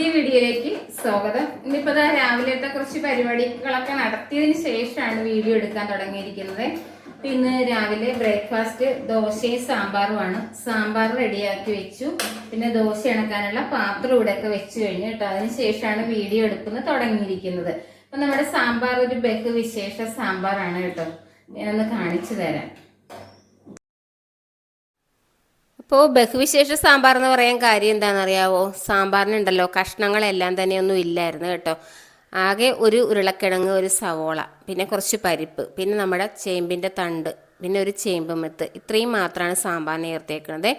പുതിയ വീഡിയോയിലേക്ക് സ്വാഗതം. ഇന്നിപ്പോ ഇതാ രാവിലത്തെ കുറച്ച് പരിപാടികളൊക്കെ നടത്തിയതിന് ശേഷമാണ് വീഡിയോ എടുക്കാൻ തുടങ്ങിയിരിക്കുന്നത്. ഇന്ന് രാവിലെ ബ്രേക്ക്ഫാസ്റ്റ് ദോശയും സാമ്പാറുമാണ് സാമ്പാർ റെഡിയാക്കി വെച്ചു. പിന്നെ ദോശ ഇണക്കാനുള്ള പാത്രം ഇവിടെ ഒക്കെ വെച്ച് കഴിഞ്ഞു കേട്ടോ. അതിന് ശേഷമാണ് വീഡിയോ എടുക്കുന്നത് തുടങ്ങിയിരിക്കുന്നത്. അപ്പൊ നമ്മുടെ സാമ്പാർ ഒരു ബഹു വിശേഷ സാമ്പാറാണ് കേട്ടോ. ഞാനൊന്ന് കാണിച്ചു തരാം. ഇപ്പോൾ ബഹുവിശേഷ സാമ്പാർ എന്ന് പറയാൻ കാര്യം എന്താണെന്നറിയാവോ? സാമ്പാറിനുണ്ടല്ലോ കഷ്ണങ്ങളെല്ലാം തന്നെ ഒന്നും ഇല്ലായിരുന്നു കേട്ടോ. ആകെ ഒരു ഉരുളക്കിഴങ്ങ് ഒരു സവോള പിന്നെ കുറച്ച് പരിപ്പ് പിന്നെ നമ്മുടെ ചേമ്പിന്റെ തണ്ട് പിന്നെ ഒരു ചേമ്പ് മെത്ത്. ഇത്രയും മാത്രമാണ് സാമ്പാർ നേർത്തേക്കുന്നത്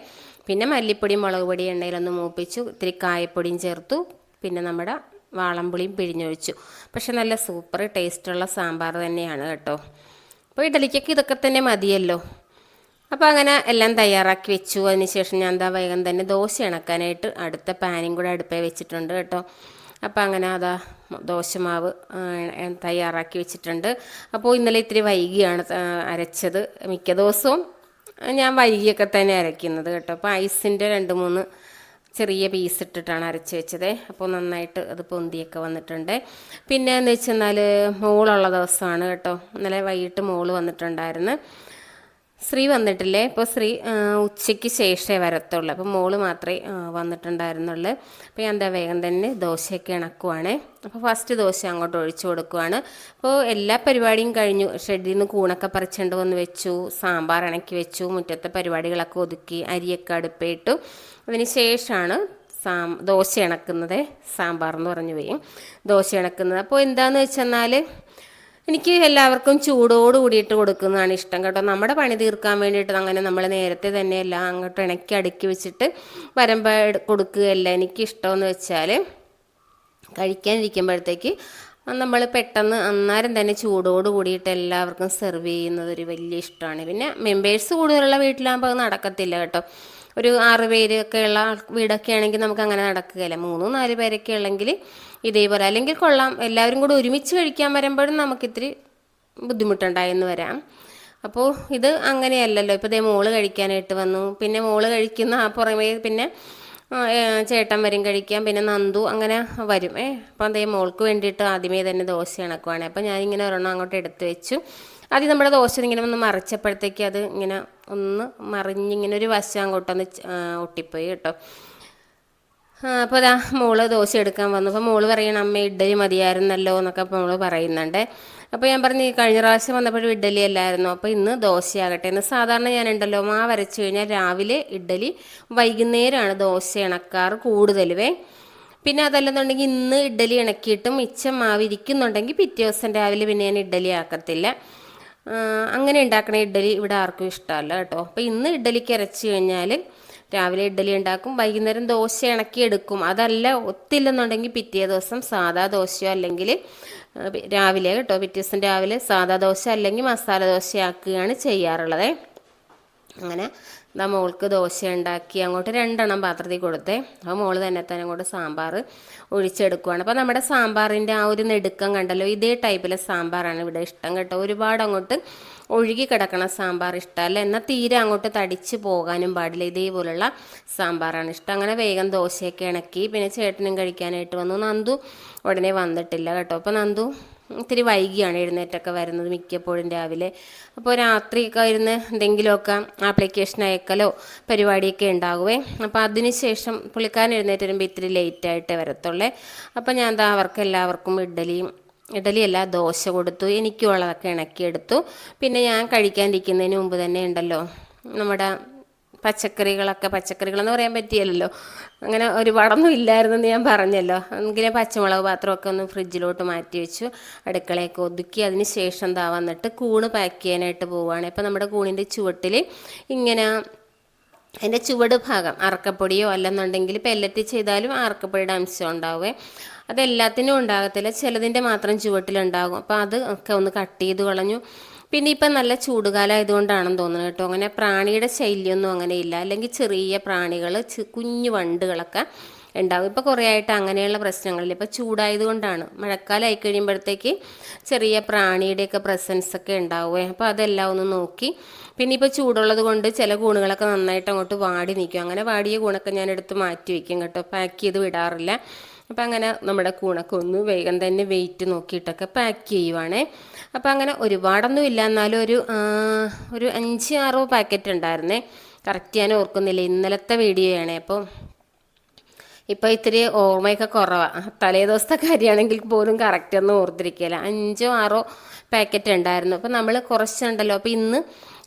പിന്നെ മല്ലിപ്പൊടി മുളക് പൊടി എണ്ണയിലൊന്ന് മൂപ്പിച്ചു ഇത്തിരി കായപ്പൊടിയും ചേർത്തു പിന്നെ നമ്മുടെ വാളംപുളിയും പിഴിഞ്ഞൊഴിച്ചു. പക്ഷെ നല്ല സൂപ്പർ ടേസ്റ്റുള്ള സാമ്പാർ തന്നെയാണ് കേട്ടോ. അപ്പോൾ ഇഡലിക്കൊക്കെ ഇതൊക്കെ തന്നെ മതിയല്ലോ. അപ്പോൾ അങ്ങനെ എല്ലാം തയ്യാറാക്കി വെച്ചു. അതിന് ശേഷം ഞാൻ എന്താ വേഗം തന്നെ ദോശ ഇണക്കാനായിട്ട് അടുത്ത പാനും കൂടെ അടുപ്പേ വെച്ചിട്ടുണ്ട് കേട്ടോ. അപ്പോൾ അങ്ങനെ അതാ ദോശമാവ് മാവ് തയ്യാറാക്കി വെച്ചിട്ടുണ്ട്. അപ്പോൾ ഇന്നലെ ഇത്തിരി വൈകിയാണ് അരച്ചത് മിക്ക ദിവസവും. ഞാൻ വൈകിയൊക്കെ തന്നെ അരയ്ക്കുന്നത് കേട്ടോ. അപ്പോൾ ഐസിന്റെ രണ്ട് മൂന്ന് ചെറിയ പീസ് ഇട്ടിട്ടാണ് അരച്ച് വെച്ചത്. അപ്പോൾ നന്നായിട്ട് അത് പൊന്തിയൊക്കെ വന്നിട്ടുണ്ട്. പിന്നെ എന്ന് വെച്ചെന്നാൽ മോളുള്ള ദിവസമാണ് കേട്ടോ. ഇന്നലെ വൈകിട്ട് മോൾ വന്നിട്ടുണ്ടായിരുന്നു. ശ്രീ വന്നിട്ടില്ലേ? ഇപ്പോൾ ശ്രീ ഉച്ചയ്ക്ക് ശേഷമേ വരത്തുള്ളൂ. അപ്പോൾ മോൾ മാത്രമേ വന്നിട്ടുണ്ടായിരുന്നുള്ളൂ. അപ്പോൾ ഞാൻ എന്താ വേഗം തന്നെ ദോശയൊക്കെ ഇണക്കുവാണ്. അപ്പോൾ ഫസ്റ്റ് ദോശ അങ്ങോട്ട് ഒഴിച്ചു കൊടുക്കുവാണ്. അപ്പോൾ എല്ലാ പരിപാടിയും കഴിഞ്ഞു. ഷെഡിൽ നിന്ന് കൂണൊക്കെ പറിച്ചുകൊണ്ട് വന്ന് വെച്ചു. സാമ്പാർ ഇണക്കി വെച്ചു. മുറ്റത്തെ പരിപാടികളൊക്കെ ഒതുക്കി അരിയൊക്കെ അടുപ്പിട്ടു അതിന് ശേഷമാണ് സാം ദോശ ഇണക്കുന്നത്. സാമ്പാർ എന്ന് പറഞ്ഞു പോയി ദോശ ഇണക്കുന്നത്. അപ്പോൾ എന്താണെന്ന് വെച്ചെന്നാൽ എനിക്ക് എല്ലാവർക്കും ചൂടോട് കൂടിയിട്ട് കൊടുക്കുന്നതാണ് ഇഷ്ടം കേട്ടോ. നമ്മുടെ പണി തീർക്കാൻ വേണ്ടിയിട്ട് അങ്ങനെ നമ്മൾ നേരത്തെ തന്നെ എല്ലാം അങ്ങോട്ട് ഇണക്കി അടുക്കി വെച്ചിട്ട് വരുമ്പോൾ കൊടുക്കുകയല്ല. എനിക്ക് ഇഷ്ടമെന്ന് വെച്ചാൽ കഴിക്കാനിരിക്കുമ്പോഴത്തേക്ക് നമ്മൾ പെട്ടെന്ന് അന്നേരം തന്നെ ചൂടോട് കൂടിയിട്ട് എല്ലാവർക്കും സെർവ് ചെയ്യുന്നത് ഒരു വലിയ ഇഷ്ടമാണ്. പിന്നെ മെമ്പേഴ്സ് കൂടുതലുള്ള വീട്ടിലാകുമ്പോൾ നടക്കത്തില്ല കേട്ടോ. ഒരു ആറ് പേരൊക്കെ ഉള്ള വീടൊക്കെ ആണെങ്കിൽ നമുക്ക് അങ്ങനെ നടക്കുകയില്ല. മൂന്നും നാല് പേരൊക്കെ ഉള്ളെങ്കിൽ ഇതേപോലെ. അല്ലെങ്കിൽ കൊള്ളാം എല്ലാവരും കൂടെ ഒരുമിച്ച് കഴിക്കാൻ വരുമ്പോഴും നമുക്കിത്തിരി ബുദ്ധിമുട്ടുണ്ടായെന്ന് വരാം. അപ്പോൾ ഇത് അങ്ങനെയല്ലല്ലോ. ഇപ്പോൾ ദേ മോൾ കഴിക്കാനായിട്ട് വന്നു. പിന്നെ മോൾ കഴിക്കുന്ന ആ പുറമേ പിന്നെ ചേട്ടൻ വരും കഴിക്കാം പിന്നെ നന്ദു അങ്ങനെ വരും. ഏ അപ്പം അതേ മോൾക്ക് വേണ്ടിയിട്ട് ആദ്യമേ തന്നെ ദോശ ഇണക്കുവാണ്. അപ്പം ഞാനിങ്ങനെ ഒരെണ്ണം അങ്ങോട്ട് എടുത്തു വെച്ചു. ആദ്യം നമ്മുടെ ദോശ ഇങ്ങനെ ഒന്ന് മറിച്ചപ്പോഴത്തേക്ക് അത് ഇങ്ങനെ ഒന്ന് മറിഞ്ഞിങ്ങനെ ഒരു വശം അങ്ങോട്ടൊന്ന് ഒട്ടിപ്പോയി കേട്ടോ. അപ്പോൾ അതാ മോൾ ദോശ എടുക്കാൻ വന്നു. അപ്പോൾ മോൾ പറയണം അമ്മ ഇഡ്ഡലി മതിയായിരുന്നല്ലോ എന്നൊക്കെ അപ്പോൾ മോൾ പറയുന്നുണ്ട്. അപ്പോൾ ഞാൻ പറഞ്ഞു "ഈ കഴിഞ്ഞ പ്രാവശ്യം വന്നപ്പോഴും ഇഡ്ഡലി അല്ലായിരുന്നു. അപ്പോൾ ഇന്ന് ദോശയാകട്ടെ. എന്ന് സാധാരണ ഞാൻ ഉണ്ടല്ലോ മാ വരച്ചു കഴിഞ്ഞാൽ രാവിലെ ഇഡ്ഡലി വൈകുന്നേരമാണ് ദോശ ഇണക്കാറ് കൂടുതലുവേ പിന്നെ അതല്ലെന്നുണ്ടെങ്കിൽ ഇന്ന് ഇഡ്ഡലി ഇണക്കിയിട്ടും മിച്ചം മാവ് ഇരിക്കുന്നുണ്ടെങ്കിൽ പിറ്റേ ദിവസം രാവിലെ പിന്നെ ഞാൻ ഇഡ്ഡലി ആക്കത്തില്ല. അങ്ങനെ ഉണ്ടാക്കണ ഇഡ്ഡലി ഇവിടെ ആർക്കും ഇഷ്ടമല്ല കേട്ടോ. അപ്പോൾ ഇന്ന് ഇഡ്ഡലിക്ക് അരച്ച് കഴിഞ്ഞാൽ രാവിലെ ഇഡ്ഡലി ഉണ്ടാക്കും വൈകുന്നേരം ദോശ ഇണക്കി എടുക്കും അതല്ല ഒത്തില്ലെന്നുണ്ടെങ്കിൽ പിറ്റേ ദിവസം സാദാ ദോശയോ അല്ലെങ്കിൽ രാവിലെ കേട്ടോ പിറ്റേ ദിവസം രാവിലെ സാദാ ദോശ അല്ലെങ്കിൽ മസാല ദോശയാക്കുകയാണ് ചെയ്യാറുള്ളത്. അങ്ങനെ എന്താ മോൾക്ക് ദോശ ഉണ്ടാക്കി അങ്ങോട്ട് രണ്ടെണ്ണം പാത്രത്തിൽ കൊടുത്തേ. അപ്പോൾ മോൾ തന്നെ തന്നെ അങ്ങോട്ട് സാമ്പാർ ഒഴിച്ചെടുക്കുവാണ്. അപ്പോൾ നമ്മുടെ സാമ്പാറിന്റെ ആ ഒരു നെടുക്കം കണ്ടല്ലോ ഇതേ ടൈപ്പിലെ സാമ്പാറാണ് ഇവിടെ ഇഷ്ടം കേട്ടോ. ഒരുപാട് അങ്ങോട്ട് ഒഴുകി കിടക്കണ സാമ്പാർ ഇഷ്ടമല്ല. എന്നാൽ തീരെ അങ്ങോട്ട് തടിച്ച് പോകാനും പാടില്ല. ഇതേപോലുള്ള സാമ്പാറാണ് ഇഷ്ടം. അങ്ങനെ വേഗം ദോശയൊക്കെ ഇണക്കി പിന്നെ ചേട്ടനും കഴിക്കാനായിട്ട് വന്നു. നന്ദു ഉടനെ വന്നിട്ടില്ല കേട്ടോ. അപ്പോൾ നന്ദു ഇത്തിരി വൈകിയാണ് എഴുന്നേറ്റൊക്കെ വരുന്നത് മിക്കപ്പോഴും രാവിലെ. അപ്പോൾ രാത്രിയൊക്കെ ഇരുന്ന് എന്തെങ്കിലുമൊക്കെ ആപ്ലിക്കേഷൻ അയക്കലോ പരിപാടിയൊക്കെ ഉണ്ടാകുവേ. അപ്പോൾ അതിനുശേഷം പുള്ളിക്കാരൻ എഴുന്നേറ്റ് വരുമ്പോൾ ഇത്തിരി ലേറ്റായിട്ടേ വരത്തുള്ളേ. അപ്പോൾ ഞാൻ എന്താ അവർക്ക് എല്ലാവർക്കും ഇഡ്ഡലിയും ഇഡലിയല്ല ദോശ കൊടുത്തു എനിക്ക് ഉള്ളതൊക്കെ ഇണക്കിയെടുത്തു. പിന്നെ ഞാൻ കഴിക്കാനിരിക്കുന്നതിന് മുമ്പ് തന്നെ ഉണ്ടല്ലോ നമ്മുടെ പച്ചക്കറികളൊക്കെ പച്ചക്കറികളെന്ന് പറയാൻ പറ്റിയല്ലോ അങ്ങനെ ഒരുപാടൊന്നും ഇല്ലായിരുന്നെന്ന് ഞാൻ പറഞ്ഞല്ലോ. എങ്കിലും പച്ചമുളക് പാത്രമൊക്കെ ഒന്ന് ഫ്രിഡ്ജിലോട്ട് മാറ്റി വെച്ചു അടുക്കളയൊക്കെ ഒതുക്കി. അതിന് ശേഷം എന്താ വന്നിട്ട് കൂണ് പാക്ക് ചെയ്യാനായിട്ട് പോവുകയാണ്. ഇപ്പം നമ്മുടെ കൂണിന്റെ ചുവട്ടിൽ ഇങ്ങനെ അതിന്റെ ചുവട് ഭാഗം അറക്കപ്പൊടിയോ അല്ലെന്നുണ്ടെങ്കിൽ പെല്ലറ്റ് ചെയ്താലും അറക്കപ്പൊടിയുടെ അംശം ഉണ്ടാവുമേ അതെല്ലാത്തിനും ഉണ്ടാകത്തില്ല. ചിലതിന്റെ മാത്രം ചുവട്ടിലുണ്ടാകും. അപ്പോൾ അത് ഒക്കെ ഒന്ന് കട്ട് ചെയ്ത് കളഞ്ഞു. പിന്നെ ഇപ്പം നല്ല ചൂടുകാലം ആയതുകൊണ്ടാണെന്ന് തോന്നുന്നു കേട്ടോ. അങ്ങനെ പ്രാണിയുടെ ശൈലിയൊന്നും അങ്ങനെ ഇല്ല. അല്ലെങ്കിൽ ചെറിയ പ്രാണികൾ കുഞ്ഞു വണ്ടുകളൊക്കെ ഉണ്ടാവും ഇപ്പോൾ കുറേ ആയിട്ട് അങ്ങനെയുള്ള പ്രശ്നങ്ങളില്ല. ഇപ്പോൾ ചൂടായതുകൊണ്ടാണ്. മഴക്കാലമായി കഴിയുമ്പോഴത്തേക്ക് ചെറിയ പ്രാണിയുടെയൊക്കെ പ്രസൻസ് ഒക്കെ ഉണ്ടാവുമേ അപ്പോൾ അതെല്ലാം ഒന്ന് നോക്കി. പിന്നെ ഇപ്പോൾ ചൂടുള്ളത് കൊണ്ട് ചില കൂണുകളൊക്കെ നന്നായിട്ട് അങ്ങോട്ട് വാടി നിൽക്കും. അങ്ങനെ വാടിയ കൂണൊക്കെ ഞാൻ എടുത്ത് മാറ്റി വയ്ക്കും കേട്ടോ. പാക്ക് ചെയ്ത് വിടാറില്ല. അപ്പം അങ്ങനെ നമ്മുടെ കൂണൊക്കെ ഒന്ന് വേഗം തന്നെ വെയിറ്റ് നോക്കിയിട്ടൊക്കെ പാക്ക് ചെയ്യുവാണേ. അപ്പം അങ്ങനെ ഒരുപാടൊന്നും ഇല്ല. എന്നാലും ഒരു ഒരു അഞ്ച് ആറോ പാക്കറ്റ് ഉണ്ടായിരുന്നേ. കറക്റ്റ് ഞാൻ ഓർക്കുന്നില്ല. ഇന്നലത്തെ വീഡിയോ വീഡിയോയാണേ. അപ്പോൾ ഇപ്പോൾ ഇത്തിരി ഓർമ്മയൊക്കെ കുറവാണ് തലേ ദിവസത്തെ കാര്യമാണെങ്കിൽ പോലും കറക്റ്റ് ഒന്നും ഓർത്തിരിക്കില്ല അഞ്ചോ ആറോ പാക്കറ്റ് ഉണ്ടായിരുന്നു. അപ്പോൾ നമ്മൾ കുറച്ചുണ്ടല്ലോ. അപ്പോൾ ഇന്ന്